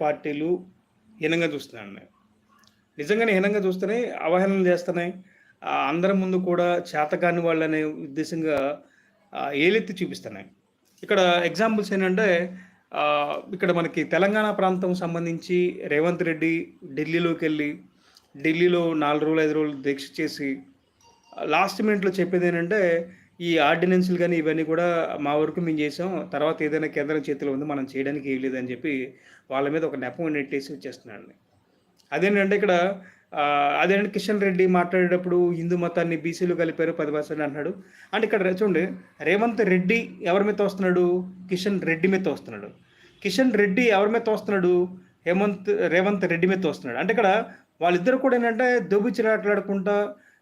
పార్టీలు హీనంగా చూస్తున్నాయి నిజంగానే హీనంగా చూస్తున్నాయి అవహేళన చేస్తున్నాయి. అందరి ముందు కూడా చేతకాని వాళ్ళనే ఉద్దేశంగా ఏలెత్తి చూపిస్తున్నాయి. ఇక్కడ ఎగ్జాంపుల్స్ ఏంటంటే ఇక్కడ మనకి తెలంగాణ ప్రాంతం సంబంధించి రేవంత్ రెడ్డి ఢిల్లీలోకి వెళ్ళి ఢిల్లీలో నాలుగు రోజులు ఐదు రోజులు దీక్ష చేసి లాస్ట్ మినిట్లో చెప్పేది ఏంటంటే ఈ ఆర్డినెన్స్లు కానీ ఇవన్నీ కూడా మా వరకు మేము చేసాం. తర్వాత ఏదైనా కేంద్రం చేతిలో ఉంది మనం చేయడానికి ఏం లేదని చెప్పి వాళ్ళ మీద ఒక నెపం నెట్టేసి వచ్చేస్తున్నాడు అదేంటంటే ఇక్కడ ఆ, అదేంటంటే కిషన్ రెడ్డి మాట్లాడేటప్పుడు హిందూ మతాన్ని బీసీలు కలిపారు పది పర్సెంట్ అంటున్నాడు. అంటే ఇక్కడ చూడండి రేవంత్ రెడ్డి ఎవరి మీద వస్తున్నాడు కిషన్ రెడ్డి మీద వస్తున్నాడు కిషన్ రెడ్డి ఎవరి మీద వస్తున్నాడు హేమంత్ రేవంత్ రెడ్డి మీద వస్తున్నాడు అంటే ఇక్కడ వాళ్ళిద్దరు కూడా ఏంటంటే దొబ్బిచ్చిరాట్లాడుకుంటా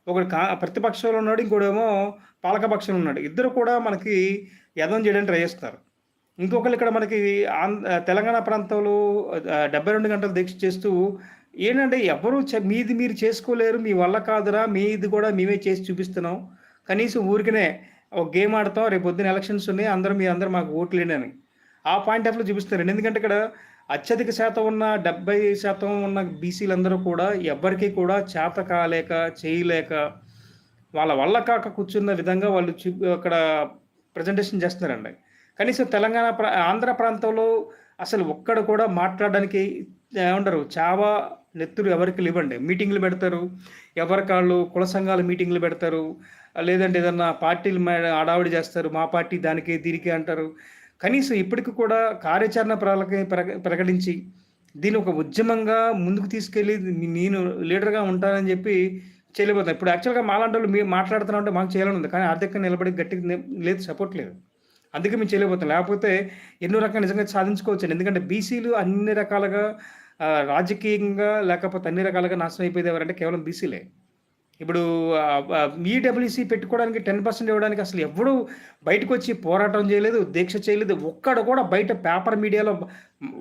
ఒకడు కా ప్రతిపక్షంలో ఉన్నాడు ఇంకోడేమో పాలకపక్షంలో ఉన్నాడు. ఇద్దరు కూడా మనకి యదం చేయడానికి ట్రై చేస్తారు ఇంకొకరు ఇక్కడ మనకి ఆంధ్ర తెలంగాణ ప్రాంతంలో డెబ్బై రెండు గంటలు దీక్ష చేస్తూ ఏంటంటే ఎవరు మీది మీరు చేసుకోలేరు మీ వల్ల కాదురా మీది కూడా మేమే చేసి చూపిస్తున్నాం. కనీసం ఊరికనే ఒక గేమ్ ఆడతాం రేపు పొద్దున ఎలక్షన్స్ ఉన్నాయి అందరూ మీ అందరూ మాకు ఓట్లేండి అని. ఆ పాయింట్ ఆఫ్లో చూపిస్తారండి ఎందుకంటే ఇక్కడ అత్యధిక శాతం ఉన్న డెబ్బై శాతం ఉన్న బీసీలందరూ కూడా ఎవ్వరికీ కూడా చేత కాలేక చేయలేక వాళ్ళ వల్ల కాక కూర్చున్న విధంగా వాళ్ళు చూ అక్కడ ప్రజెంటేషన్ చేస్తున్నారండి. కనీసం తెలంగాణ ప్రా ఆంధ్ర ప్రాంతంలో అసలు ఒక్కడ కూడా మాట్లాడడానికి ఏమంటారు చావా నెత్తురు ఎవరికి లేవండి. మీటింగ్లు పెడతారు. ఎవరికాళ్ళు కుల సంఘాల మీటింగ్లు పెడతారు. లేదంటే ఏదన్నా పార్టీలు ఆడావిడి చేస్తారు. మా పార్టీ దానికి దీనికి అంటారు. కనీసం ఇప్పటికి కూడా కార్యాచరణ ప్రక- ప్రకటించి దీన్ని ఒక ఉద్యమంగా ముందుకు తీసుకెళ్ళి నేను లీడర్గా ఉంటానని చెప్పి చేయలేకపోతున్నాను ఇప్పుడు యాక్చువల్గా మాలాంటి వాళ్ళు మీరు మాట్లాడుతున్నా అంటే మాకు చేయాలని ఉంది. కానీ ఆర్థికంగా నిలబడి గట్టిగా లేదు సపోర్ట్ లేదు. అందుకే మేము చేయలేకపోతాం లేకపోతే ఎన్నో రకాల నిజంగా సాధించుకోవచ్చు ఎందుకంటే బీసీలు అన్ని రకాలుగా రాజకీయంగా లేకపోతే అన్ని రకాలుగా నాశనం అయిపోయేది ఎవరంటే కేవలం బీసీలే. ఇప్పుడు ఈడబ్ల్యూసీ పెట్టుకోవడానికి టెన్ పర్సెంట్ ఇవ్వడానికి అసలు ఎవడు బయటకు వచ్చి పోరాటం చేయలేదు దీక్ష చేయలేదు. ఒక్కడ కూడా బయట పేపర్ మీడియాలో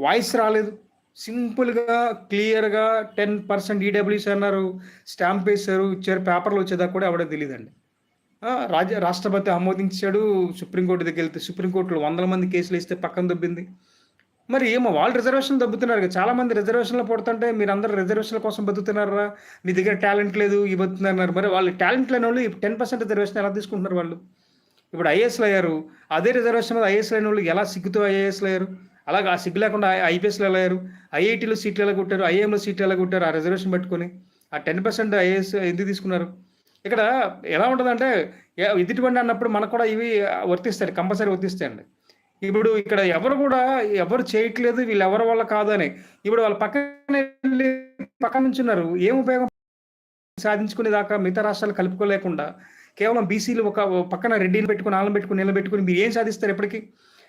వాయిస్ రాలేదు. సింపుల్గా క్లియర్గా టెన్ పర్సెంట్ ఈడబ్ల్యూసీ అన్నారు స్టాంప్ వేశారు ఇచ్చారు పేపర్లు వచ్చేదాకా కూడా ఎవడో తెలియదండి. రాజ రాష్ట్రపతి ఆమోదించాడు సుప్రీంకోర్టు దగ్గర వెళ్తే సుప్రీంకోర్టులో వందల మంది కేసులు ఇస్తే పక్కన దొబ్బింది. మరి ఏమో వాళ్ళు రిజర్వేషన్ దబ్బుతున్నారు కదా. చాలా మంది రిజర్వేషన్లో పడుతుంటే మీరు అందరూ రిజర్వేషన్ల కోసం బతుకుతున్నారా? మీ దగ్గర టాలెంట్ లేదు ఇవ్వతున్నారు మరి వాళ్ళు టాలెంట్ లేని వాళ్ళు టెన్ పర్సెంట్ రిజర్వేషన్ ఎలా తీసుకుంటున్నారు వాళ్ళు? ఇప్పుడు ఐఏఎస్లు అయ్యారు. అదే రిజర్వేషన్ మీద ఐఏఎస్ లేని వాళ్ళు ఎలా సిగ్గుతో ఐఏఎస్లు అయ్యారు? అలాగే ఆ సిగ్గు లేకుండా ఐపీఎస్లు ఎలా అయ్యారు? ఐఐటీలో సీట్లు ఎలా కొట్టారు? ఐఏఎంలో సీట్లు ఎలా కొట్టారు? ఆ రిజర్వేషన్ పెట్టుకొని ఆ టెన్ పర్సెంట్ ఐఏఎస్ ఎందుకు తీసుకున్నారు? ఇక్కడ ఎలా ఉంటుందంటే ఎ- ఎదుటివండి అన్నప్పుడు మనకు కూడా ఇవి వర్తిస్తాయి కంపల్సరీ వర్తిస్తాయండి. ఇప్పుడు ఇక్కడ ఎవరు కూడా ఎవరు చేయట్లేదు వీళ్ళు ఎవరి వల్ల కాదని. ఇప్పుడు వాళ్ళ పక్కన పక్కన నుంచి ఉన్నారు. ఏం ఉపయోగం సాధించుకునే దాకా మిగతా రాష్ట్రాలు కలుపుకోలేకుండా కేవలం బీసీలు ఒక పక్కన రెడ్డిని పెట్టుకుని ఆలం పెట్టుకుని నీళ్ళు పెట్టుకుని మీరు ఏం సాధిస్తారు ఎప్పటికీ?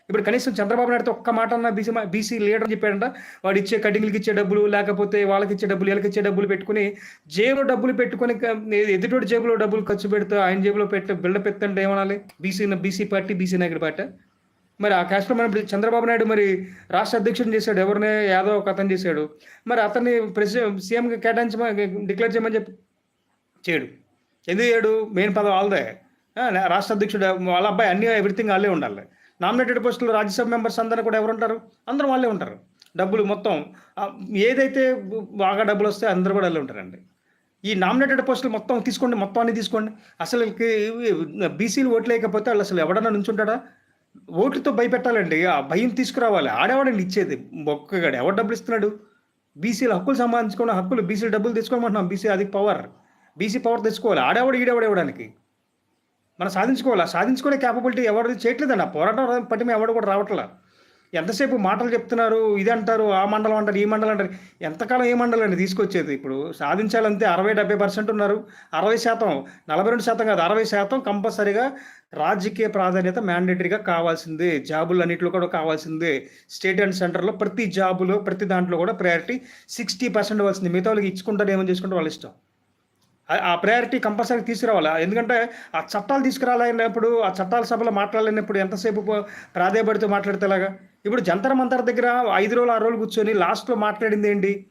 ఇప్పుడు కనీసం చంద్రబాబు నాయుడుతో ఒక్క మాట అన్న బీసీ బీసీ లీడర్ చెప్పాడంట. వాడు ఇచ్చే కటింగ్లకి ఇచ్చే డబ్బులు లేకపోతే వాళ్ళకి ఇచ్చే డబ్బులు వీళ్ళకి ఇచ్చే డబ్బులు పెట్టుకుని జేబులో డబ్బులు పెట్టుకుని క- జేబులో డబ్బులు ఖర్చు పెడితే ఆయన జేబులో పెట్ట బిల్డప్ ఎత్తంటే ఏమనాలి? బీసీ బీసీ పార్టీ బీసీ నాయకుడి పార్టీ. మరి ఆ క్యాస్ట్లో మనం చంద్రబాబు నాయుడు మరి రాష్ట్ర అధ్యక్షుడు చేశాడు. ఎవరిని? యాదవ్ ఒక అతను చేశాడు. మరి అతన్ని ప్రెసిడెంట్ సీఎంగా కేటాయించమని డిక్లేర్ చేయమని చెప్పి. చేయడు. ఎందుకు చేయడు? మెయిన్ పదవి వాళ్ళదే. రాష్ట్ర అధ్యక్షుడు వాళ్ళ అబ్బాయి అన్ని ఎవ్రీథింగ్ వాళ్ళే ఉండాలి. నామినేటెడ్ పోస్టులు రాజ్యసభ మెంబర్స్ అందరూ కూడా ఎవరు ఉంటారు? అందరూ వాళ్ళే ఉంటారు. డబ్బులు మొత్తం ఏదైతే బాగా డబ్బులు వస్తే అందరూ కూడా వాళ్ళే ఉంటారండి. ఈ నామినేటెడ్ పోస్టులు మొత్తం తీసుకోండి మొత్తం అన్ని తీసుకోండి అసలు బీసీలు ఓట్లేకపోతే వాళ్ళు అసలు ఎవడన్నా నుంచుంటాడా? ఓట్లతో భయపెట్టాలండి. ఆ భయం తీసుకురావాలి. ఆడేవాడండి ఇచ్చేది. ఒక్కగాడు ఎవరు డబ్బులు ఇస్తున్నాడు? బీసీల హక్కులు సంపాదించుకున్న హక్కులు బీసీల డబ్బులు తెచ్చుకోమంటున్నాం. బీసీ అది పవర్. బీసీ పవర్ తెచ్చుకోవాలి. ఆడేవాడు ఈడేవాడు ఇవ్వడానికి మనం సాధించుకోవాలి? సాధించుకునే క్యాపబిలిటీ ఎవరు చేయట్లేదండి. ఆ పోరాటం పట్టి ఎవడు కూడా రావట్లేదు ఎంతసేపు మాటలు చెప్తున్నారు? ఇది అంటారు ఆ మండలం అంటారు ఈ మండలం అంటారు. ఎంతకాలం ఏ మండలం అండి తీసుకొచ్చేది? ఇప్పుడు సాధించాలంటే అరవై డెబ్బై పర్సెంట్ ఉన్నారు. అరవై శాతం నలభై రెండు శాతం కాదు అరవై శాతం కంపల్సరీగా రాజకీయ ప్రాధాన్యత మ్యాండేటరీగా కావాల్సిందే. జాబులు అన్నింటిలో కూడా కావాల్సిందే. స్టేట్ అండ్ సెంటర్లో ప్రతి జాబులో ప్రతి దాంట్లో కూడా ప్రయారిటీ సిక్స్టీ పర్సెంట్ ఇవ్వాల్సింది. మిగతా వాళ్ళకి ఇచ్చుకుంటారు ఏమని చేసుకుంటే వాళ్ళ ఇష్టం. ఆ- ప్రయారిటీ కంపల్సరీ తీసుకురావాలి. ఎందుకంటే ఆ చట్టాలు తీసుకురాలన్నప్పుడు ఆ చట్టాల సభలో మాట్లాడలేనప్పుడు ఎంతసేపు పో- మాట్లాడితేలాగా ఇప్పుడు జంతర్ మంతర్ దగ్గర ఐదు రోజులు ఆరు రోజులు కూర్చొని లాస్ట్లో మాట్లాడింది ఏంటి?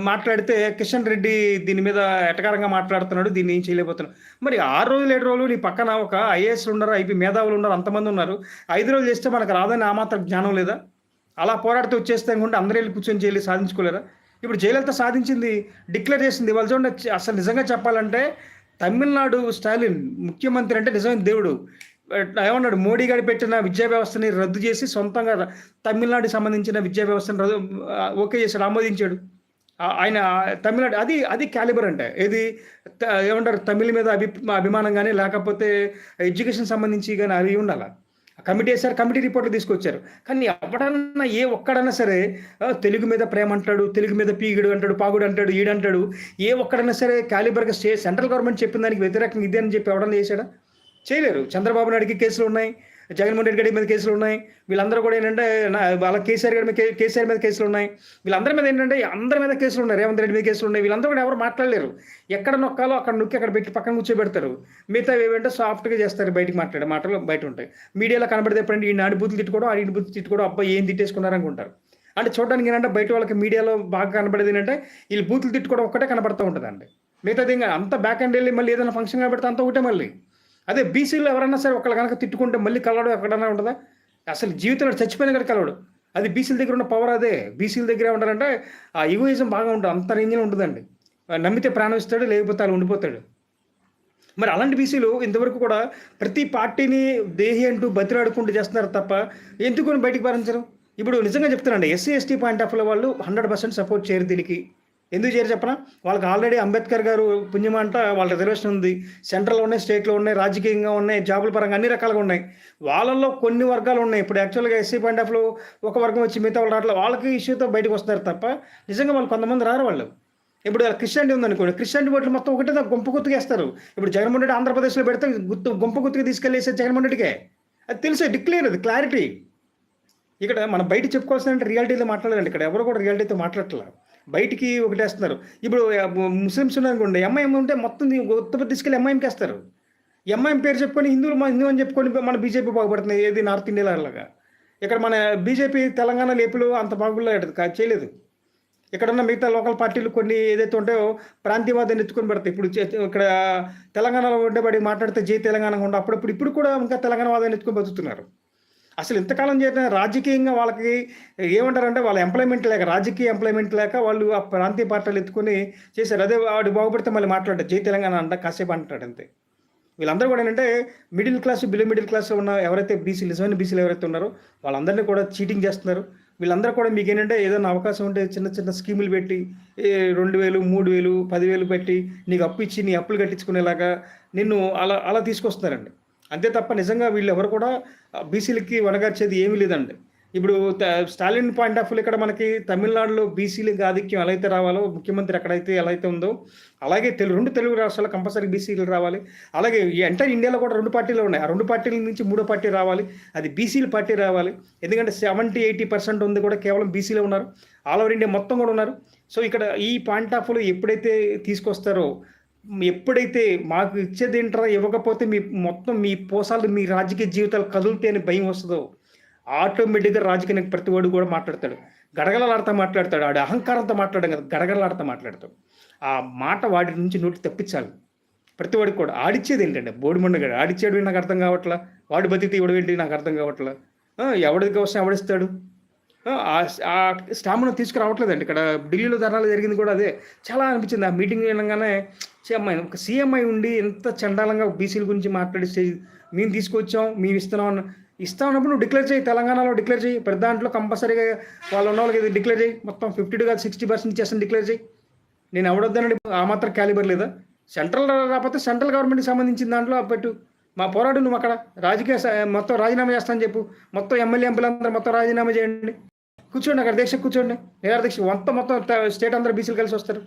మాట్లాడితే కిషన్ రెడ్డి దీని మీద ఎటకారంగా మాట్లాడుతున్నాడు దీన్ని ఏం చేయలేకపోతున్నాడు. మరి ఆరు రోజులు ఏడు రోజులు నీ పక్కన ఒక ఐఏఎస్లు ఉన్నారు ఐపీ మేధావులు ఉన్నారు అంతమంది ఉన్నారు. ఐదు రోజులు చేస్తే మనకు రాదని ఆ మాత్రం జ్ఞానం లేదా? అలా పోరాడుతూ వచ్చేస్తే కూడా అందరూ వెళ్ళి కూర్చొని చేయలేదు సాధించుకోలేరా? ఇప్పుడు జయలలిత సాధించింది డిక్లేర్ చేసింది. వాళ్ళు చూడండి అసలు నిజంగా చెప్పాలంటే తమిళనాడు స్టాలిన్ ముఖ్యమంత్రి అంటే నిజమైన దేవుడు. ఏమన్నాడు? మోడీ గారు పెట్టిన విద్యా వ్యవస్థని రద్దు చేసి సొంతంగా తమిళనాడుకి సంబంధించిన విద్యా వ్యవస్థను రద్దు ఓకే చేశాడు ఆమోదించాడు. ఆయన తమిళనాడు అది అది క్యాలిబర్ అంటే. ఏది? ఏమంటారు? తమిళ మీద అభి అభిమానం కానీ లేకపోతే ఎడ్యుకేషన్ సంబంధించి కానీ అవి ఉండాలి? కమిటీ వేశారు కమిటీ రిపోర్ట్లు తీసుకొచ్చారు. కానీ ఎవడన్నా ఏ ఒక్కడన్నా సరే తెలుగు మీద ప్రేమ అంటాడు తెలుగు మీద పీగుడు అంటాడు పాగుడు అంటాడు ఈడంటాడు ఏ ఒక్కడన్నా సరే క్యాలిబర్గా స్టే సెంట్రల్ గవర్నమెంట్ చెప్పిన దానికి వ్యతిరేకంగా ఇదే అని చెప్పి ఎవడన్నా చేశాడా? చేయలేరు. చంద్రబాబు నాయుడికి కేసులు ఉన్నాయి. జగన్మోహన్ రెడ్డి గారి మీద కేసులు ఉన్నాయి. వీళ్ళందరూ కూడా ఏంటంటే వాళ్ళ కేసీఆర్ గారి మీద కేసీఆర్ మీద కేసులు ఉన్నాయి. వీళ్ళందరి మీద ఏంటంటే అందరి మీద కేసులు ఉన్నాయి. రేవంత్ రెడ్డి మీద కేసులు ఉన్నాయి. వీళ్ళందరూ కూడా ఎవరు మాట్లాడలేరు. ఎక్కడ నొక్కాలో అక్కడ నొక్కి అక్కడ పెట్టి పక్కన కూర్చోబెడతారు. మిగతా ఏమంటే సాఫ్ట్గా చేస్తారు బయటికి మాట్లాడే మాటలు బయట ఉంటాయి. మీడియాలో కనబడితే ఎప్పుడంటే ఈ నాడి బూతులు తిట్టుకోవడం ఆ ఇంటి బూతులు తిట్టుకోవడం అబ్బాయి ఏం తిట్టేసుకున్నారు అనుకుంటారు. అంటే చూడడానికి ఏంటంటే బయట వాళ్ళకి మీడియాలో బాగా కనబడేది ఏంటంటే వీళ్ళు బూతులు తిట్టుకోవడం ఒక్కటే కనబడుతూ ఉంటుందండి. మిగతాది ఇంకా అంత బ్యాక్ అండ్ వెళ్ళి మళ్ళీ ఏదైనా ఫంక్షన్ కనబడితే అంత ఒకటే మళ్ళీ. అదే బీసీలో ఎవరైనా సరే ఒకళ్ళు కనుక తిట్టుకుంటే మళ్ళీ కలవడం ఎక్కడైనా ఉండదా అసలు జీవితంలో చచ్చిపోయిన కదా కలవడు. అది బీసీల దగ్గర ఉన్న పవర్ అదే. బీసీల దగ్గర ఉండాలంటే ఆ ఈగోయిజం బాగా ఉంటుంది అంత రేంజ్లో ఉంటుందండి. నమ్మితే ప్రాణం ఇస్తాడు లేకపోతే అలా ఉండిపోతాడు. మరి అలాంటి బీసీలు ఇంతవరకు కూడా ప్రతి పార్టీని దేహి అంటూ బతిలాడుకుంటూ చేస్తున్నారు తప్ప ఎందుకు బయటికి పారించరు? ఇప్పుడు నిజంగా చెప్తున్నాండి ఎస్సీ ఎస్టీ పాయింట్ ఆఫ్ వాళ్ళు హండ్రెడ్ పర్సెంట్ సపోర్ట్ చేయరు దీనికి. ఎందుకు చేయరు చెప్పనా? వాళ్ళకి ఆల్రెడీ అంబేద్కర్ గారు పుణ్యమంట వాళ్ళ రిజర్వేషన్ ఉంది. సెంట్రల్లో ఉన్నాయి స్టేట్లో ఉన్నాయి రాజకీయంగా ఉన్నాయి జాబుల పరంగా అన్ని రకాలుగా ఉన్నాయి. వాళ్ళల్లో కొన్ని వర్గాలు ఉన్నాయి. ఇప్పుడు యాక్చువల్గా ఎస్సీ పాయింట్ ఆఫ్లో ఒక వర్గం వచ్చి మిగతా వాళ్ళు రావట్లేదు వాళ్ళకి ఇష్యూతో బయటకు వస్తారు తప్ప నిజంగా వాళ్ళు కొంతమంది రారు వాళ్ళు. ఇప్పుడు క్రిస్టియానిటీ ఉందనుకోండి క్రిస్టియానిటీ ఓట్లు మొత్తం ఒకటే గుంప గుర్తుకేస్తారు ఇప్పుడు జగన్మోహన్ రెడ్డి ఆంధ్రప్రదేశ్లో పెడితే గుర్తు గుంపు గుర్తుగా తీసుకెళ్ళేసే జగన్మోహన్ రెడ్డికే. అది తెలుసు డిక్లేర్ అది క్లారిటీ ఇక్కడ మనం బయట చెప్పుకోవాల్సిన రియాలిటీలో మాట్లాడాలండి ఇక్కడ. ఎవరు కూడా రియాలిటీతో మాట్లాడట్లేదు బయటికి ఒకటేస్తున్నారు. ఇప్పుడు ముస్లిమ్స్ ఉన్నారనుకోండి ఎంఐఎం ఉంటే మొత్తం ఉత్తపతి తీసుకెళ్ళి ఎంఐఎంకి వేస్తారు. ఎంఐఎం పేరు చెప్పుకొని హిందువులు హిందూ అని చెప్పుకొని మన బీజేపీ బాగుపడుతుంది ఏది నార్త్ ఇండియాలాగా ఇక్కడ మన బీజేపీ తెలంగాణ లేపులు అంత బాగులేదు చేయలేదు. ఇక్కడ ఉన్న మిగతా లోకల్ పార్టీలు కొన్ని ఏదైతే ఉంటాయో ప్రాంతీయవాదాన్ని ఎత్తుకొని పెడతాయి. ఇప్పుడు ఇక్కడ తెలంగాణలో ఉండేబడి మాట్లాడితే జై తెలంగాణ ఉండే అప్పుడప్పుడు ఇప్పుడు కూడా ఇంకా తెలంగాణ వాదాన్ని ఎత్తుకొని బతుకుతున్నారు. అసలు ఇంతకాలం చేసిన రాజకీయంగా వాళ్ళకి ఏమంటారంటే వాళ్ళ ఎంప్లాయ్మెంట్ లేక రాజకీయ ఎంప్లాయ్మెంట్ లేక వాళ్ళు ఆ ప్రాంతీయ పార్టీలు ఎత్తుకొని చేశారు. అదే వాడు బాగుపడితే మళ్ళీ మాట్లాడారు జై తెలంగాణ అంట కాసేపు అంటాడు అంతే. వీళ్ళందరూ కూడా ఏంటంటే మిడిల్ క్లాస్ బిలో మిడిల్ క్లాస్లో ఉన్న ఎవరైతే బీసీ నిజమైన బీసీలు ఎవరైతే ఉన్నారో వాళ్ళందరినీ కూడా చీటింగ్ చేస్తున్నారు. వీళ్ళందరూ కూడా మీకు ఏంటంటే ఏదైనా అవకాశం ఉంటే చిన్న చిన్న స్కీములు పెట్టి రెండు వేలు మూడు వేలు పదివేలు పెట్టి నీకు అప్పు ఇచ్చి నీ అప్పులు కట్టించుకునేలాగా నిన్ను అలా అలా తీసుకొస్తున్నారండి. అంతే తప్ప నిజంగా వీళ్ళు ఎవరు కూడా బీసీలకి వనగర్చేది ఏమీ లేదండి. ఇప్పుడు స్టాలిన్ పాయింట్ ఆఫ్ వ్యూ ఇక్కడ మనకి తమిళనాడులో బీసీలకు ఆధిక్యం ఎలా అయితే రావాలో ముఖ్యమంత్రి ఎక్కడైతే ఎలా అయితే ఉందో అలాగే తెలుగు రెండు తెలుగు రాష్ట్రాలు కంపల్సరీ బీసీలు రావాలి. అలాగే ఎంటర్ ఇండియాలో కూడా రెండు పార్టీలు ఉన్నాయి. ఆ రెండు పార్టీల నుంచి మూడో పార్టీ రావాలి. అది బీసీల పార్టీ రావాలి. ఎందుకంటే సెవెంటీ ఎయిటీ పర్సెంట్ ఉంది కూడా కేవలం బీసీలో ఉన్నారు. ఆల్ ఓవర్ ఇండియా మొత్తం కూడా ఉన్నారు. సో ఇక్కడ ఈ పాయింట్ ఆఫ్ వ్యూ ఎప్పుడైతే తీసుకొస్తారో ఎప్పుడైతే మాకు ఇచ్చేది ఏంటారా ఇవ్వకపోతే మీ మొత్తం మీ పోసాలు మీ రాజకీయ జీవితాలు కదులుతే అని భయం వస్తుందో ఆటోమేటిక్గా రాజకీయ ప్రతి వాడు కూడా మాట్లాడతాడు. గడగలలాడతా మాట్లాడతాడు. ఆడు అహంకారంతో మాట్లాడడం కదా గడగలలాడతా మాట్లాడతాడు. ఆ మాట వాడి నుంచి నోటి తప్పించాలి. ప్రతి వాడికి కూడా ఆడిచ్చేది ఏంటంటే బోడిమండగాడు ఆడిచ్చేడు నాకు అర్థం కావట్లా? వాడు బతికి ఇవ్వడం ఏంటి నాకు అర్థం కావట్లా? ఎవడికి కోసం ఎవడిస్తాడు? ఆ స్టామినా తీసుకురావట్లేదండి. ఇక్కడ ఢిల్లీలో ధర్నాలు జరిగింది కూడా అదే. చాలా అనిపించింది. ఆ మీటింగ్ వినగానే సీఎంఐ ఒక సీఎంఐ ఉండి ఎంత చండాలంగా బీసీల గురించి మాట్లాడి మేము తీసుకొచ్చాం మేము ఇస్తున్నాం ఇస్తా ఉన్నప్పుడు నువ్వు డిక్లేర్ చేయి. తెలంగాణలో డిక్లేర్ చేయి. ప్రతి దాంట్లో కంపల్సరీగా వాళ్ళు ఉన్న వాళ్ళకి డిక్లేర్ చేయి. మొత్తం ఫిఫ్టీ టు కాదు సిక్స్టీ పర్సెంట్ చేస్తాను డిక్లేర్ చేయి. నేను ఎవడొద్దానండి ఆ మాత్రం క్యాలిబర్ లేదా? సెంట్రల్ రాకపోతే సెంట్రల్ గవర్నమెంట్కి సంబంధించిన దాంట్లో పెట్టు మా పోరాడు నువ్వు అక్కడ రాజకీయ మొత్తం రాజీనామా చేస్తాను చెప్పు. మొత్తం ఎమ్మెల్యే ఎంపీలందరూ మొత్తం రాజీనామా చేయండి. కూర్చోండి అక్కడ దీక్ష కూర్చోండి. నిరార దీక్ష అంత మొత్తం స్టేట్ అందరూ బీసీలు కలిసి వస్తారు.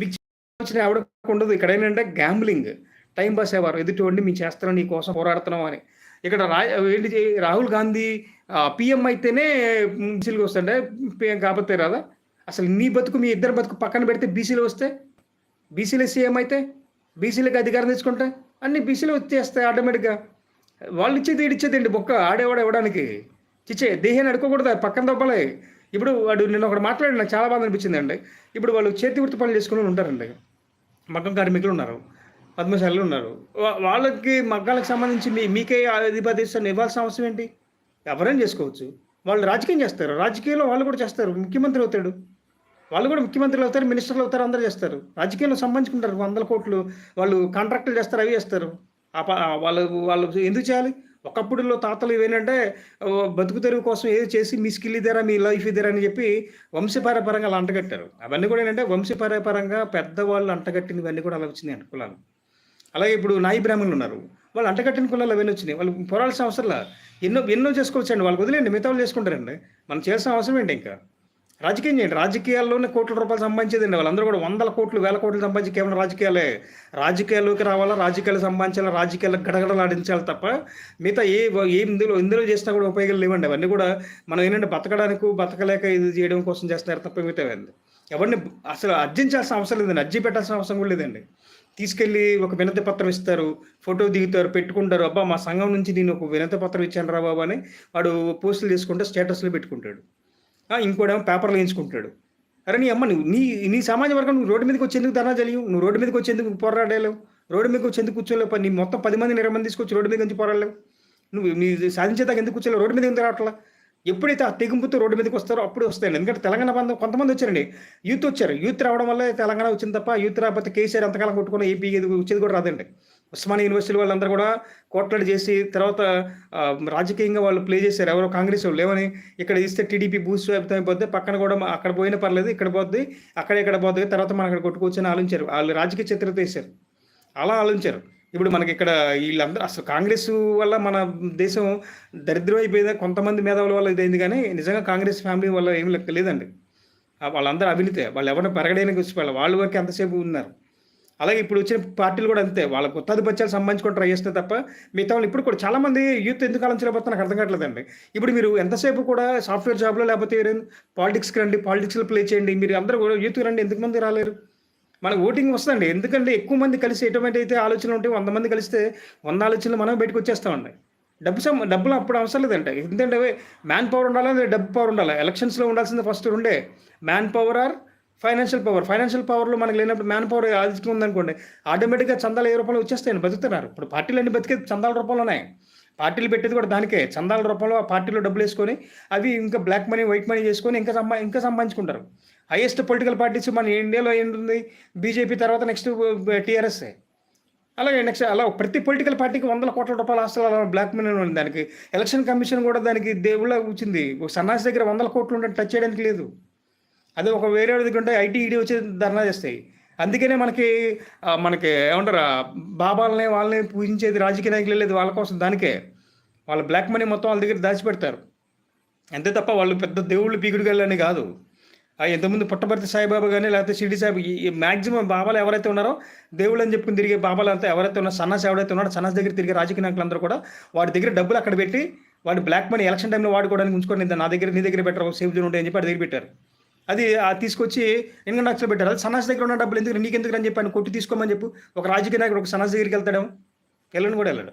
మీకు వచ్చిన ఉండదు. ఇక్కడ ఏంటంటే గ్యాంబ్లింగ్ టైం పాస్ అయ్యేవారు. ఎదుటివండి మేము చేస్తున్నాం నీ కోసం పోరాడుతున్నాం అని. ఇక్కడ రా ఏంటి రాహుల్ గాంధీ పిఎం అయితేనే బీసీలకు వస్తుంటే పిఎం కాకపోతే రాదా? అసలు నీ బతుకు మీ ఇద్దరు బతుకు పక్కన పెడితే బీసీలు వస్తే? బీసీలు సీఎం అయితే? బీసీలకు అధికారం తెచ్చుకుంటే? అన్ని బీసీలు వచ్చేస్తాయి ఆటోమేటిక్గా. వాళ్ళు ఇచ్చేది ఇచ్చేది బొక్క ఆడేవాడు ఇవ్వడానికి చిచ్చే దేహాన్ని అడుకోకూడదు పక్కన దొబ్బలే. ఇప్పుడు వాడు నిన్న ఒకటి మాట్లాడి నాకు చాలా బాధ అనిపించింది అండి ఇప్పుడు వాళ్ళు చేతి వృత్తి పనులు చేసుకుని ఉంటారండి. మగ్గం కార్మికులు ఉన్నారు పద్మశాలలు ఉన్నారు. వాళ్ళకి మగ్గాలకు సంబంధించి మీ మీకే అధిపతిస్తాను ఇవ్వాల్సిన అవసరం ఏంటి? ఎవరైనా చేసుకోవచ్చు. వాళ్ళు రాజకీయం చేస్తారు. రాజకీయంలో వాళ్ళు కూడా చేస్తారు. ముఖ్యమంత్రి అవుతాడు. వాళ్ళు కూడా ముఖ్యమంత్రులు అవుతారు మినిస్టర్లు అవుతారు అందరూ చేస్తారు. రాజకీయంలో సంబంధించుకుంటారు వందల కోట్లు వాళ్ళు కాంట్రాక్టులు చేస్తారు అవి చేస్తారు. ఆ వాళ్ళు వాళ్ళు ఎందుకు చేయాలి? ఒకప్పుడులో తాతలు ఇవేంటంటే బతుకు తెరువు కోసం ఏది చేసి మీ స్కిల్ ఇదేరా మీ లైఫ్ ఇదేరా అని చెప్పి వంశపారపరంగా అలా అంటగట్టారు. అవన్నీ కూడా ఏంటంటే వంశపారపరంగా పెద్దవాళ్ళు అంటగట్టినవన్నీ కూడా అలా వచ్చినాయి అంట కులాలు. అలాగే ఇప్పుడు నాయి బ్రాహ్మణులు ఉన్నారు. వాళ్ళు అంటగట్టిన కులాలు అవన్నీ వచ్చినాయి. వాళ్ళు పోరాడాల్సిన అవసరం ఎన్నో ఎన్నో చేసుకోవచ్చండి. వాళ్ళకి వదిలేండి మిగతా వాళ్ళు చేసుకుంటారండి. మనం చేసిన అవసరం ఏంటి ఇంకా? రాజకీయం చేయండి. రాజకీయాల్లోనే కోట్ల రూపాయలు సంపాదించేదండి వాళ్ళందరూ కూడా వందల కోట్లు వేల కోట్లు సంపాదించి కేవలం రాజకీయాలే. రాజకీయాల్లోకి రావాలా? రాజకీయాలు సంపాదించాలా? రాజకీయాలు గడగడలాడించాలి తప్ప మిగతా ఏ ఏ ఇందులో ఇందులో చేసినా కూడా ఉపయోగాలు లేవండి. అవన్నీ కూడా మనం ఏంటంటే బతకడానికి బతకలేక ఇది చేయడం కోసం చేస్తున్నారు తప్ప మిగతావండి ఎవరిని అసలు అర్జించాల్సిన అవసరం లేదండి. అర్జీ పెట్టాల్సిన అవసరం కూడా లేదండి. తీసుకెళ్ళి ఒక వినతి పత్రం ఇస్తారు. ఫోటో దిగుతారు పెట్టుకుంటారు. అబ్బా మా సంఘం నుంచి నేను ఒక వినతి పత్రం ఇచ్చాను రా బాబు అని వాడు పోస్టులు తీసుకుంటే స్టేటస్లో పెట్టుకుంటాడు. ఇంకోడేమో పేపర్లు వేయించుకుంటాడు. అరే నీ అమ్మ నువ్వు నీ నీ సమాజ వర్గం నువ్వు రోడ్డు మీదకి వచ్చేందుకు ధర్నా తెలియవు నువ్వు రోడ్డు మీదకి వచ్చేందుకు పోరాడలేవు? రోడ్డు మీదకి వచ్చేందుకు కూర్చోలేవు? నీ మొత్తం పది మంది ఇరవై మంది తీసుకొచ్చి రోడ్డు మీద నుంచి పోరాడలేవు? నువ్వు నీ సాధించేదాకా ఎందుకు కూర్చోలేవు? రోడ్డు మీద ఎందుకు రావట్లా? ఎప్పుడైతే ఆ తెగింపుతో రోడ్డు మీదకి వస్తారో అప్పుడు వస్తాయండి. ఎందుకంటే తెలంగాణ బంధం కొంతమంది వచ్చారండి. యూత్ వచ్చారు. యూత్ రావడం వల్ల తెలంగాణ వచ్చింది తప్ప యూత్ రాకపోతే కేసీఆర్ ఎంతకాలం కొట్టుకుని ఏపీ వచ్చేది కూడా రాదండి. ఉస్మానియా యూనివర్సిటీ వాళ్ళందరూ కూడా కోట్లాడి చేసి తర్వాత రాజకీయంగా వాళ్ళు ప్లే చేశారు. ఎవరో కాంగ్రెస్ వాళ్ళు. లేవని ఇక్కడ ఇస్తే టీడీపీ బూస్ట్ అయిపోతే పక్కన కూడా అక్కడ పోయినా పర్లేదు ఇక్కడ పోద్ది అక్కడ ఇక్కడ పోద్ది. తర్వాత మనం అక్కడ అని ఆలోచించారు. వాళ్ళు రాజకీయ చిత్రత వేశారు. అలా ఆలోచించారు. ఇప్పుడు మనకి ఇక్కడ వీళ్ళందరూ అసలు కాంగ్రెస్ వల్ల మన దేశం దరిద్రం అయిపోయిందా? కొంతమంది మేధావుల వల్ల ఇదైంది కానీ నిజంగా కాంగ్రెస్ ఫ్యామిలీ వల్ల ఏం లెక్క లేదండి. వాళ్ళందరూ అవినీతే. వాళ్ళు ఎవరిని పెరగడానికి వచ్చి వాళ్ళు వాళ్ళ వరకు ఎంతసేపు ఉన్నారు. అలాగే ఇప్పుడు వచ్చిన పార్టీలు కూడా అంతే. వాళ్ళ కొత్తాధిపత్యాలు సంబంధించుకొని ట్రై చేస్తే తప్ప మిగతా వాళ్ళు ఇప్పుడు కూడా చాలామంది యూత్ ఎందుకు ఆలోచించలేకపోతే నాకు అర్థం కావట్లేదండి. ఇప్పుడు మీరు ఎంతసేపు కూడా సాఫ్ట్వేర్ జాబ్లో లేకపోతే పాలిటిక్స్కి రండి పాలిటిక్స్లో ప్లే చేయండి మీరు అందరూ కూడా యూత్ రండి ఎందుకు మంది రాలేరు? మనకు ఓటింగ్ వస్తుందండి. ఎందుకంటే ఎక్కువ మంది కలిసి ఎటువంటి అయితే ఆలోచనలు ఉంటే వంద మంది కలిస్తే వంద ఆలోచనలు మనం బయటకు వచ్చేస్తామండి. డబ్బు సమ డబ్బులు అప్పుడు అవసరం లేదంట ఎందుకంటే మ్యాన్ పవర్ ఉండాలా డబ్బు పవర్ ఉండాలి. ఎలక్షన్స్లో ఉండాల్సింది ఫస్ట్ ఉండే. Man power or financial power financial పవర్లో మనకు లేనప్పుడు మ్యాన్ పవర్ ఆలోచన ఉందనుకోండి ఆటోమేటిక్గా చందాలు ఏ రూపంలో వచ్చేస్తాయని బతుకుతున్నారు. ఇప్పుడు పార్టీలు అన్ని బతికేది చందాల రూపంలోనే పార్టీలు పెట్టేది కూడా దానికే. చందాల రూపంలో ఆ పార్టీలో డబ్బులు వేసుకొని అవి ఇంకా బ్లాక్ మనీ వైట్ మనీ చేసుకొని ఇంకా సంపా ఇంకా సంపాదించుకుంటారు. హైయెస్ట్ పొలిటికల్ పార్టీస్ మన ఇండియాలో ఏంటుంది? బీజేపీ తర్వాత నెక్స్ట్ టీఆర్ఎస్ అలాగే నెక్స్ట్ అలా ప్రతి పొలిటికల్ పార్టీకి వందల కోట్ల రూపాయల ఆస్తులు అలా బ్లాక్ మనీ ఉంది. దానికి ఎలక్షన్ కమిషన్ కూడా దానికి దేవుళ్ళ కూర్చుంది ఒక సన్నాసి దగ్గర వందల కోట్లు ఉంటే టచ్ చేయడానికి లేదు. అదే ఒక వేరే దగ్గర ఉంటే ఐటీ ఈడీ వచ్చి ధర్నా చేస్తాయి. అందుకనే మనకి మనకి ఏమంటారు బాబాలని వాళ్ళని పూజించేది రాజకీయ నాయకులు లేదు వాళ్ళ కోసం దానికే. వాళ్ళ బ్లాక్ మనీ మొత్తం వాళ్ళ దగ్గర దాచిపెడతారు. అంతే తప్ప వాళ్ళు పెద్ద దేవుళ్ళు పీకుడు గల్లని కాదు. ఎంతమంది పుట్టపర్తి సాయిబాబా కానీ లేకపోతే షిర్డి సాయి ఈ మ్యాక్సిమం బాబాలు ఎవరైతే ఉన్నారో దేవుళ్ళు అని చెప్పుకుని తిరిగే బాబాలు అంతా ఎవరైతే ఉన్నారో సన్నాస్ ఎవరైతే ఉన్నారో సన్నాస్ దగ్గర తిరిగే రాజకీయ నాయకులు అందరూ కూడా వాడి దగ్గర డబ్బులు అక్కడ పెట్టి వాడి బ్లాక్ మనీ ఎలక్షన్ టైంలో వాడుకోవడానికి ఉంచుకొని నా దగ్గర నీ దగ్గర పెట్టరు సేఫ్ జోన్ ఉంటాయని అని చెప్పి వాడి దగ్గర పెట్టారు. అది ఆ తీసుకొచ్చి ఇన్కమ్ ట్యాక్స్లో పెట్టారు అది దగ్గర ఉన్న డబ్బులు ఎందుకు నీకెందుకు అని చెప్పి ఆయన కొట్టి తీసుకోమని చెప్పు. ఒక రాజకీయ నాయకుడు ఒక సన్నాసి దగ్గరికి వెళ్తాడు. వెళ్ళను కూడా వెళ్ళడు.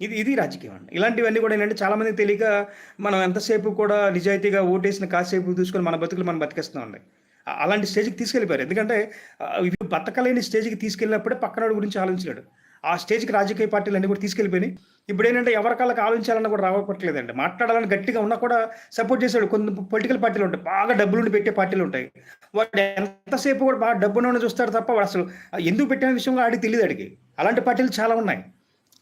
ఇది ఇది రాజకీయం అండి. ఇలాంటివన్నీ కూడా ఏంటంటే చాలామందికి తెలియక మనం ఎంతసేపు కూడా నిజాయితీగా ఓటేసిన కాసేపు తీసుకొని మన బతుకులు మనం బతికేస్తున్నాం అండి అలాంటి స్టేజ్కి తీసుకెళ్ళిపోయారు. ఎందుకంటే ఇవి బతకలేని స్టేజ్కి తీసుకెళ్ళినప్పుడే పక్కనాడు గురించి ఆలోచించలేడు. ఆ స్టేజ్కి రాజకీయ పార్టీలు అన్నీ కూడా తీసుకెళ్ళిపోయినాయి. ఇప్పుడు ఏంటంటే ఎవరికాళ్ళకి ఆలోచించాలన్నా కూడా రావట్లేదండి. మాట్లాడాలని గట్టిగా ఉన్నా కూడా సపోర్ట్ చేసాడు కొన్ని పొలిటికల్ పార్టీలు ఉంటాయి. బాగా డబ్బులు పెట్టే పార్టీలు ఉంటాయి. వాడు ఎంతసేపు కూడా బాగా డబ్బును చూస్తాడు తప్ప వాడు అసలు ఎందుకు పెట్టిన విషయం ఆడికి తెలియదు అడిగి అలాంటి పార్టీలు చాలా ఉన్నాయి.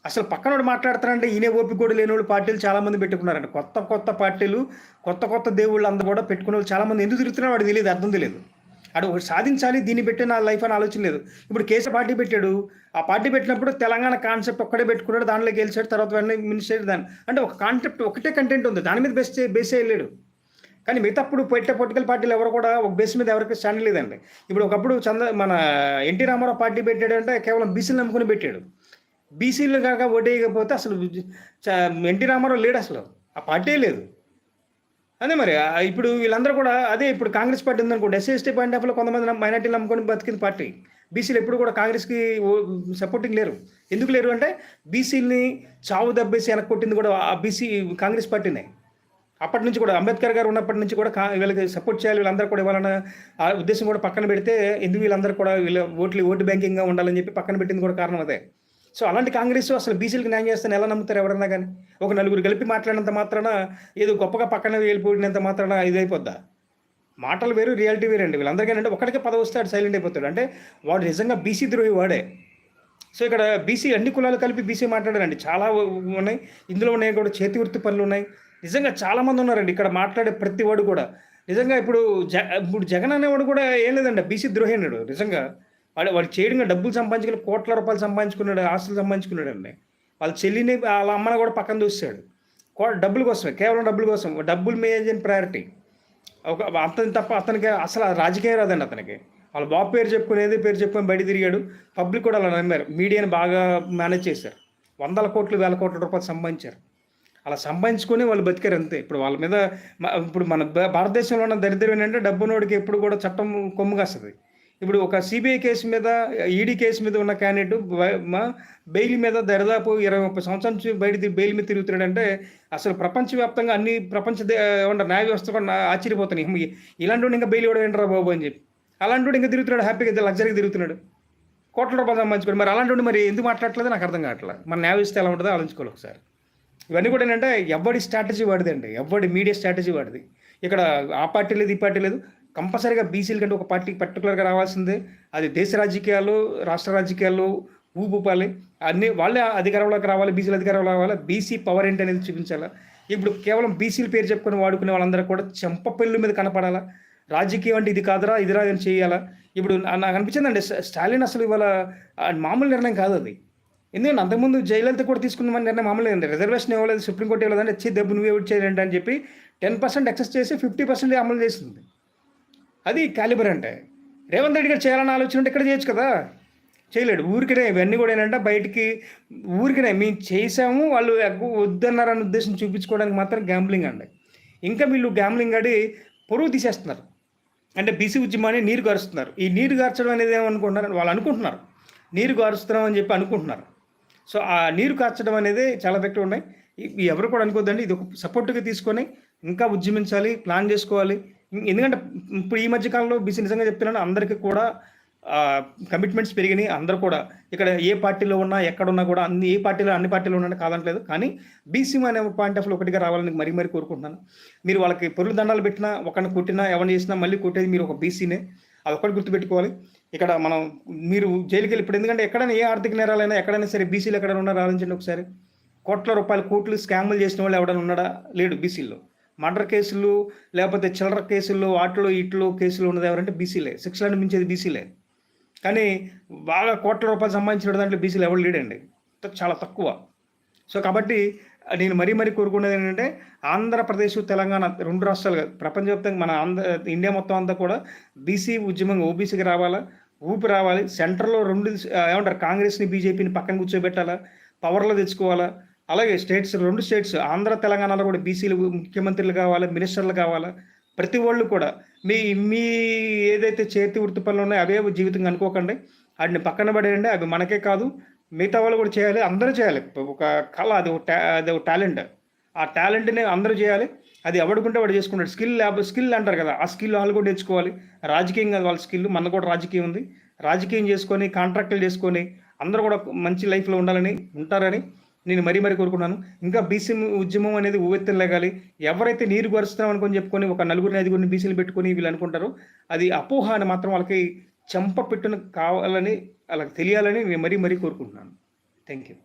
అసలు పక్కనోడు మాట్లాడుతారంటే ఈయన ఓపిక కూడా లేని వాళ్ళు పార్టీలు చాలామంది పెట్టుకున్నారండి. కొత్త కొత్త పార్టీలు కొత్త కొత్త దేవుళ్ళు అందరూ కూడా పెట్టుకునే వాళ్ళు చాలామంది ఎందుకు తిరుగుతున్నారో వాడికి తెలియదు అర్థం తెలియదు. అడు ఒకటి సాధించాలి దీన్ని పెట్టి నా లైఫ్ అని ఆలోచన లేదు. ఇప్పుడు కేసు పార్టీ పెట్టాడు. ఆ పార్టీ పెట్టినప్పుడు తెలంగాణ కాన్సెప్ట్ ఒక్కడే పెట్టుకున్నాడు దానిలో గెలిచాడు తర్వాత వెంటనే మినిస్టర్ దాని అంటే ఒక కాన్సెప్ట్ ఒకటే కంటెంట్ ఉంది. దాని మీద బేస్ బేస్ చేయలేడు కానీ మిగతాప్పుడు పెట్టే పొలిటికల్ పార్టీలు ఎవరు కూడా ఒక బేస్ మీద ఎవరికి స్టాండ్ లేదండి. ఇప్పుడు ఒకప్పుడు చంద్ర మన ఎన్టీ రామారావు పార్టీ పెట్టాడు అంటే కేవలం బీసీలు నమ్ముకుని పెట్టాడు. బీసీలు కాక ఓటేయకపోతే అసలు చ- ఎన్టీ రామారావు లేడు అసలు. ఆ పార్టీ లేదు. అదే మరి ఇప్పుడు వీళ్ళందరూ కూడా అదే ఇప్పుడు కాంగ్రెస్ పార్టీ ఉందనుకోండి ఎస్సీ ఎస్టీ పాయింట్ ఆఫ్లో కొంతమంది మైనార్టీలు నమ్ముకొని బతికింది పార్టీ. బీసీలు ఎప్పుడు కూడా కాంగ్రెస్కి సపోర్టింగ్ లేరు. ఎందుకు లేరు అంటే బీసీలని చావు దెబ్బేసి వెనక్కి కొట్టింది కూడా ఆ బీసీ కాంగ్రెస్ పార్టీనే. అప్పటి నుంచి కూడా అంబేద్కర్ గారు ఉన్నప్పటి నుంచి కూడా వీళ్ళకి సపోర్ట్ చేయాలి వీళ్ళందరూ కూడా ఇవ్వాలన్న ఆ ఉద్దేశం కూడా పక్కన పెడితే ఎందుకు వీళ్ళందరూ కూడా వీళ్ళ ఓట్లు ఓటు బ్యాంకింగ్గా ఉండాలని చెప్పి పక్కన పెట్టింది కూడా కారణం అదే. సో అలాంటి కాంగ్రెస్ అసలు బీసీలకు న్యాయం చేస్తాను ఎలా నమ్ముతారు ఎవరన్నా కానీ? ఒక నలుగురు కలిపి మాట్లాడినంత మాత్రాన ఏదో గొప్పగా పక్కన వెళ్ళిపోయినంత మాత్రాన ఇదైపోద్దా? మాటలు వేరు రియాలిటీ వేరు అండి. వీళ్ళందరికీ అంటే ఒకటికే పద వస్తాడు సైలెంట్ అయిపోతాడు. అంటే వాడు నిజంగా బీసీ ద్రోహి వాడే. సో ఇక్కడ బీసీ అన్ని కులాలు కలిపి బీసీ మాట్లాడారండి. చాలా ఉన్నాయి. ఇందులో ఉన్నాయి కూడా చేతి వృత్తి పనులు ఉన్నాయి. నిజంగా చాలామంది ఉన్నారండి. ఇక్కడ మాట్లాడే ప్రతి వాడు కూడా. నిజంగా ఇప్పుడు జ ఇప్పుడు జగన్ అనేవాడు కూడా ఏం లేదండి. బీసీ ద్రోహి అన్నాడు. నిజంగా వాడు వాడు చేయడంగా డబ్బులు సంపాదించుకుని కోట్ల రూపాయలు సంపాదించుకున్నాడు ఆస్తులు సంపాదించుకున్నాడు అండి వాళ్ళ చెల్లిని వాళ్ళ అమ్మని కూడా పక్కన చూస్తాడు డబ్బుల కోసమే కేవలం డబ్బుల కోసం డబ్బులు మేజన్ ప్రయారిటీ ఒక అతని తప్ప అతనికి అసలు రాజకీయం రాదండి అతనికి. వాళ్ళ బాబు పేరు చెప్పుకునేది పేరు చెప్పుకొని బయట తిరిగాడు. పబ్లిక్ కూడా అలా నమ్మారు. మీడియాని బాగా మేనేజ్ చేశారు. వందల కోట్లు వేల కోట్ల రూపాయలు సంపాదించారు. అలా సంపాదించుకొని వాళ్ళు బతికారు అంతే. ఇప్పుడు వాళ్ళ మీద ఇప్పుడు మన భారతదేశంలో ఉన్న దరిద్రం ఏంటంటే డబ్బునోడికి ఎప్పుడు కూడా చట్టం కొమ్ము కాస్తుంది. ఇప్పుడు ఒక సిబిఐ కేసు మీద ఈడీ కేసు మీద ఉన్న క్యాండిడేట్ బెయిల్ మీద దరిదాపు ఇరవై ముప్పై సంవత్సరాల నుంచి బయట బెయిల్ మీద తిరుగుతున్నాడంటే అసలు ప్రపంచవ్యాప్తంగా అన్ని ప్రపంచ ఏమంటారు న్యాయ వ్యవస్థ కూడా ఆశ్చర్యపోతున్నాయి. ఇలాంటి ఇంకా బెయిల్ ఇవ్వడం ఏంటరా బాబు అని చెప్పి. అలాంటి ఇంకా తిరుగుతున్నాడు హ్యాపీగా లగ్జరీగా తిరుగుతున్నాడు. కోట్ల రూపాయలు సంబంధించుకోండి మరి అలాంటి మరి ఎందుకు మాట్లాడలేదు నాకు అర్థం కావట్లేదు మన న్యాయ వ్యవస్థ ఎలా ఉంటుందో ఆలోచించుకోవాలి ఒకసారి. ఇవన్నీ కూడా ఏంటంటే ఎవడి స్ట్రాటజీ వాడిదండి. ఎవడి మీడియా స్ట్రాటజీ వాడిది. ఇక్కడ ఆ పార్టీ లేదు ఈ పార్టీ లేదు. కంపల్సరీగా బీసీల కంటే ఒక పార్టీ పర్టికులర్గా రావాల్సిందే. అది దేశ రాజకీయాలు రాష్ట్ర రాజకీయాలు ఊపుపాలి అన్ని వాళ్ళే అధికారంలోకి రావాలి బీసీలు అధికారంలో రావాలి. బీసీ పవర్ ఏంటి అనేది చూపించాలా. ఇప్పుడు కేవలం బీసీల పేరు చెప్పుకొని వాడుకునే వాళ్ళందరూ కూడా చెంప పెళ్ళు మీద కనపడాలా. రాజకీయం అంటే ఇది కాదురా ఇది రా అని చేయాలా. ఇప్పుడు నాకు అనిపించిందండి స్టాలిన్ అసలు ఇవాళ మామూలు నిర్ణయం కాదు అది. ఎందుకంటే అంతకుముందు జయలలిత కూడా తీసుకున్న నిర్ణయం మామూలు లేదండి రిజర్వేషన్ ఇవ్వలేదు సుప్రీంకోర్టు ఇవ్వలేదంటే వచ్చి దెబ్బ నువ్వు ఎవరు అని చెప్పి టెన్ పర్సెంట్ ఎక్సెస్ చేసి ఫిఫ్టీ పర్సెంట్ అమలు చేస్తుంది అది కాలిబర్ అంటే. రేవంత్ రెడ్డి గారు చేయాలని ఆలోచన ఉంటే ఇక్కడ చేయొచ్చు కదా. చేయలేడు. ఊరికినే ఇవన్నీ కూడా ఏంటంటే బయటికి ఊరికినే మేము చేసాము వాళ్ళు వద్దన్నారనే ఉద్దేశం చూపించుకోవడానికి మాత్రం గ్యాంబ్లింగ్ అండి. ఇంకా వీళ్ళు గ్యాంబ్లింగ్ ఆడి పొరుగు తీసేస్తున్నారు. అంటే బీసీ ఉద్యమాన్ని నీరు గారుస్తున్నారు. ఈ నీరు గార్చడం అనేది ఏమనుకుంటున్నారు వాళ్ళు అనుకుంటున్నారు. నీరు గారుస్తున్నాం అని చెప్పి అనుకుంటున్నారు. సో ఆ నీరు కార్చడం అనేది చాలా ఎఫెక్టివ్ ఉన్నాయి. ఎవరు కూడా అనుకోద్దండి. ఇది ఒక సపోర్ట్గా తీసుకొని ఇంకా ఉద్యమించాలి ప్లాన్ చేసుకోవాలి. ఎందుకంటే ఇప్పుడు ఈ మధ్య కాలంలో బీసీ నిజంగా చెప్తున్నాను అందరికీ కూడా కమిట్మెంట్స్ పెరిగినాయి అందరూ కూడా. ఇక్కడ ఏ పార్టీలో ఉన్నా ఎక్కడున్నా కూడా అన్ని ఏ పార్టీలో అన్ని పార్టీలో ఉన్నా కాదనట్లేదు. కానీ బీసీ అనే పాయింట్ ఆఫ్ ఒకటిగా రావాలని మరీ మరీ కోరుకుంటున్నాను. మీరు వాళ్ళకి పొరుగు దండాలు పెట్టినా ఒకరిని కొట్టినా ఎవరిని చేసినా మళ్ళీ కొట్టేది మీరు ఒక బీసీనే. అది ఒకటి గుర్తుపెట్టుకోవాలి. ఇక్కడ మనం మీరు జైలుకి వెళ్ళి ఇప్పుడు ఎందుకంటే ఎక్కడైనా ఏ ఆర్థిక నేరాలైనా ఎక్కడైనా సరే బీసీలు ఎక్కడైనా ఉన్నారో? ఆలోచించండి ఒకసారి. కోట్ల రూపాయల కోట్లు స్కాములు చేసిన వాళ్ళు ఎవడైనా ఉన్నాడా? లేడు బీసీల్లో. మర్డర్ కేసులు లేకపోతే చిల్లర కేసులు వాటిలో ఇట్లో కేసులు ఉన్నది ఎవరంటే బీసీలే. శిక్షలను మించేది బీసీలే. కానీ బాగా కోట్ల రూపాయలు సంబంధించిన దాంట్లో బీసీలు ఎవరు లేడండి చాలా తక్కువ. సో కాబట్టి నేను మరీ మరీ కోరుకునేది ఏంటంటే ఆంధ్రప్రదేశ్ తెలంగాణ రెండు రాష్ట్రాలు ప్రపంచవ్యాప్తంగా మన ఆంధ్ర ఇండియా మొత్తం అంతా కూడా బీసీ ఉద్యమంగా ఓబీసీకి రావాలా ఊపి రావాలి సెంటర్లో రెండు ఏమంటారు కాంగ్రెస్ని బీజేపీని పక్కన కూర్చోబెట్టాలా పవర్లో తెచ్చుకోవాలా అలాగే స్టేట్స్ రెండు స్టేట్స్ ఆంధ్ర తెలంగాణలో కూడా బీసీలు ముఖ్యమంత్రులు కావాలి మినిస్టర్లు కావాలా ప్రతి వాళ్ళు కూడా మీ మీ ఏదైతే చేతి వృత్తి పనులు ఉన్నాయో అవే జీవితంగా అనుకోకండి. వాటిని పక్కన పడేయండి అవి మనకే కాదు మిగతా వాళ్ళు కూడా చేయాలి అందరూ చేయాలి. ఒక కళ అది అది ఒక టాలెంట్. ఆ టాలెంట్ని అందరూ చేయాలి. అది ఎవడుకుంటే వాడు చేసుకుంటాడు. స్కిల్ ల్యాబ్ స్కిల్ అంటారు కదా ఆ స్కిల్ వాళ్ళు కూడా నేర్చుకోవాలి. రాజకీయం కాదు వాళ్ళ స్కిల్ మన కూడా రాజకీయం ఉంది. రాజకీయం చేసుకొని కాంట్రాక్టులు చేసుకొని అందరూ కూడా మంచి లైఫ్లో ఉండాలని ఉంటారని నేను మరీ మరీ కోరుకున్నాను ఇంకా బీసీ ఉద్యమం అనేది ఉవ్వెత్తున లేగాలి. ఎవరైతే నీరు గరుస్తున్నాం అనుకొని చెప్పుకొని ఒక నలుగురిని ఐదుగురిని బీసీలు పెట్టుకొని వీళ్ళు అనుకుంటారో అది అపోహ అని మాత్రం వాళ్ళకి చెంప పెట్టున కావాలని అలా తెలియాలని మేము మరీ మరీ కోరుకుంటున్నాను. Thank you